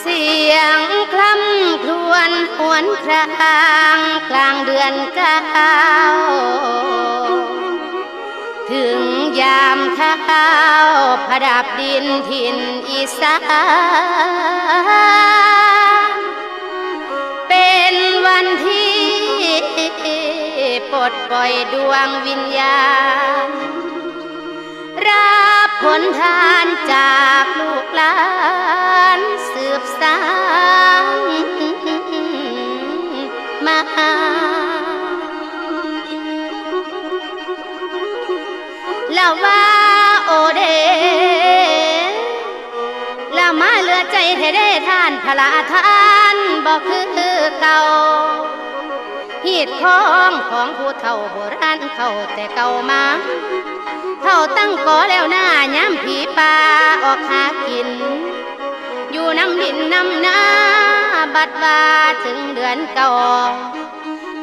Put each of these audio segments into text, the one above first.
เสียงคล่ำครวญหวนครางกลางเดือนเก้าถึงยามข้าวผดับดินถิ่นอีสานเป็นวันที่ปลดปล่อยดวงวิญญาณรับ ผลทานจากลูกหลานสืบสานมาแล้วว่าโอเดแล้วมาเหลือใจให้ได้ท่านพระทานบอกคือเก่าหีดของของผู้เฒ่าโบราณเขาแต่เก่ามา เขาตั้งก่อแล้วหน้าย้ำผีป่าออกหากิน อยู่น้ำดินน้ำนาบัดว่าถึงเดือนเก่า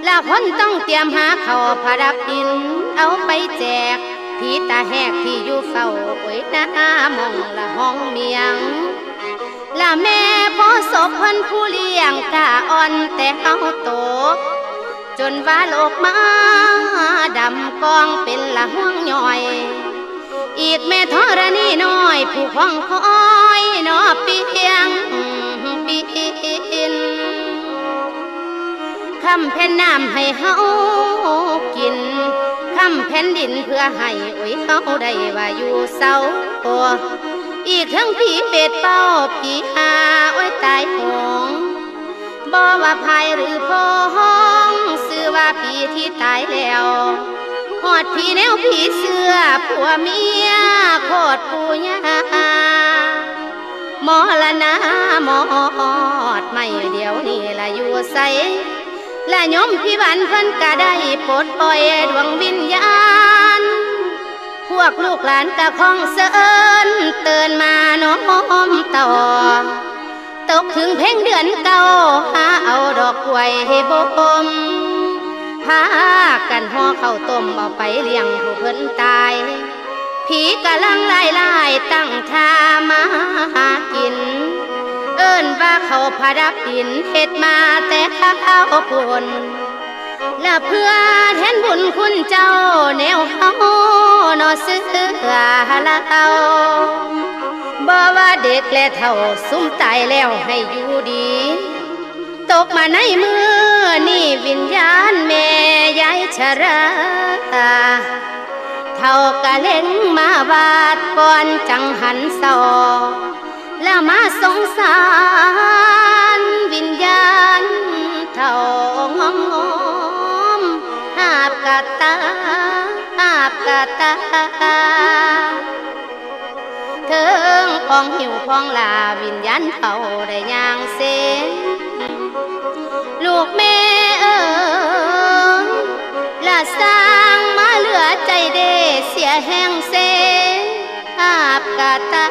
แล้วคนต้องเตรียมหาเขาวผดับดิน เอาไปแจกผีตาแหกที่อยู่เฝ้าโอ้ยหน้ามองละห้องเมียงละแม่พอศพเพิ่นผู้เลี้ยงกะอ่อนแต่เฮาโต นว่าโลกมาดำกองเป็นละห่วงย่อย อีกแม่ธรณีน้อย ผู้คองคอยนอเปียงปีนคำแผ่นน้ำให้เฮากินคำแผ่นดินเพื่อให้โอ้ยเฮาได้ว่าอยู่เศร้าตัวอีกทั้งผีเป็ดเป้าผีหาโอ้ยตายหงบ่ว่าภายหรือพ้อ ว่าผีที่ตายแล้วหอดผีแนวผีเสื้อผัวเมียโคตรปูยาหมอละนะหมอดไม่เดียวนี่ละอยู่ใสและยมพี่บันเพิ่นก็ได้ปลดปล่อยดวงวิญญาณ พวกลูกหลานกะคองเซินเตือนมาน้อมต่อ ตกถึงเพ่งเดือนเก่าหาเอาดอกกวยให้บ่ม พากันห่อข้าวต้มเอาไปเลี้ยงผู้เพิ่นตาย ผีกะลังไล่ไล่ตั้งท่ามาหากิน เอิ้นว่าเขาพาดับดินเฮ็ดมาแต่ข้าวปุนและเพื่อแทนบุญคุณเจ้าแนวเฮานอเสือละเอาบ่ว่าเด็กและเท่าซุ้มตายแล้วให้อยู่ดี ตกมาในมือนี่วิญญาณแม่ยายชราเท่ากะเล่งมาวาดก่อนจังหันสอแล้วมาสงสารวิญญาณเท่างอมงอมหาบกะตาหาบกะตาเถิงพองหิวพองลาวิญญาณเขาได้ย่างเส้น ลูกแม่เออละสร้างมาเหลือใจเดเสียแห้งเซนอาบกาตา